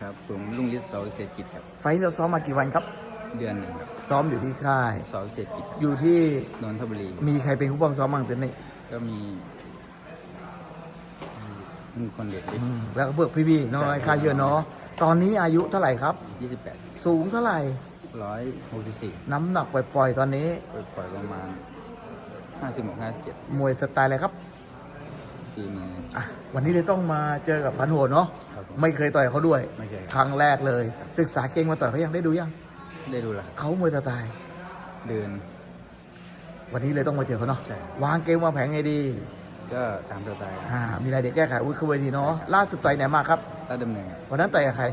ครับผมลุงฤทธิ์เสาเศรษฐกิจครับ ไฟท์เราซ้อมมากี่วันครับ เดือนหนึ่งครับซ้อมอยู่ที่ค่าย เสาเศรษฐกิจครับอยู่ที่นนทบุรีมีใครเป็นผู้บังซ้อมบ้างเต็นนี่ก็มีมีคนเด็กอืมแล้วก็เบิกพี่บีน้อยค่ายเยอะเนาะตอนนี้อายุเท่าไหร่ครับ ยี่สิบแปดสูงเท่าไหร่ ร้อยหกสิบสี่น้ำหนักปล่อยๆตอนนี้ ปล่อยประมาณห้าสิบหกห้าเจ็ดมวยสไตล์อะไรครับ ปีมืออะวันนี้เลยต้องมาเจอกับพันโหดเนาะครับผมไม่เคยต่อยเขาด้วย ไม่เคยคครับรั้งแรกเลย ศึกษาเก่งมาต่อยเขายังได้ดูยังได้ดูแล้วครับเขามวยสไตล์เดิน วันนี้เลยต้องมาเจอเขาเนาะใช่ วางเกมวางแผนไงดีก็ตามสไตล์อ่ามีอะไรเด็กแก้ไขอุ้ยคือเวทีเนาะล่าสุดต่อยไหนมาครับถ้าดำเนินครับวันนั้นต่อยกับใคร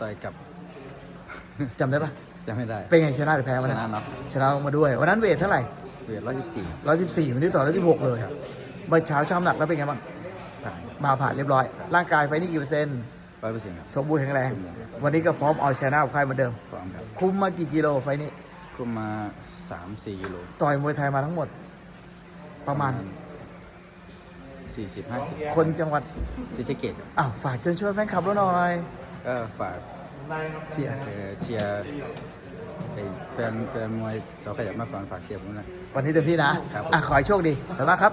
ต่อยกับจำได้ปะจะไม่ได้เป็นไงชนะหรือแพ้วันชนั้นนะเนาะชนะลงมาด้วยวันนั้นเวทเท่าไหร่เวทร้อยสิบสี่ ร้อยสิบสี่วันนี้ต่อร้อยสิบหกเลย เมื่อเช้าช่ำหนักแล้วเป็นไงบ้างผ่านมาผ่านเรียบร้อย ร่างกายไฟนี่กี่เปอร์เซ็นต์ร้อยเปอร์เซ็นต์ครับสมบูรณ์แข็งแรง วันนี้ก็พร้อมเอาชนะกับใครเหมือนเดิม พร้อมครับคุมมากี่กิโลไฟนี้ก็มาสามสี่กิโลต่อยมวยไทยมาทั้งหมด ประมาณสี่สิบห้าสิบคนจังหวัดศรีสะเกดครับอ้าวฝากเชิญชวนแฟนคลับเราหน่อยก็ฝากเชียร์เอ่อเชียร์ไอ้แฟนแฟนมวยสอขยับมาก่อนฝากเชียร์ผมนะ วันนี้เต็มที่นะครับผมอะขอให้โชคดีขอบคุณมากครับ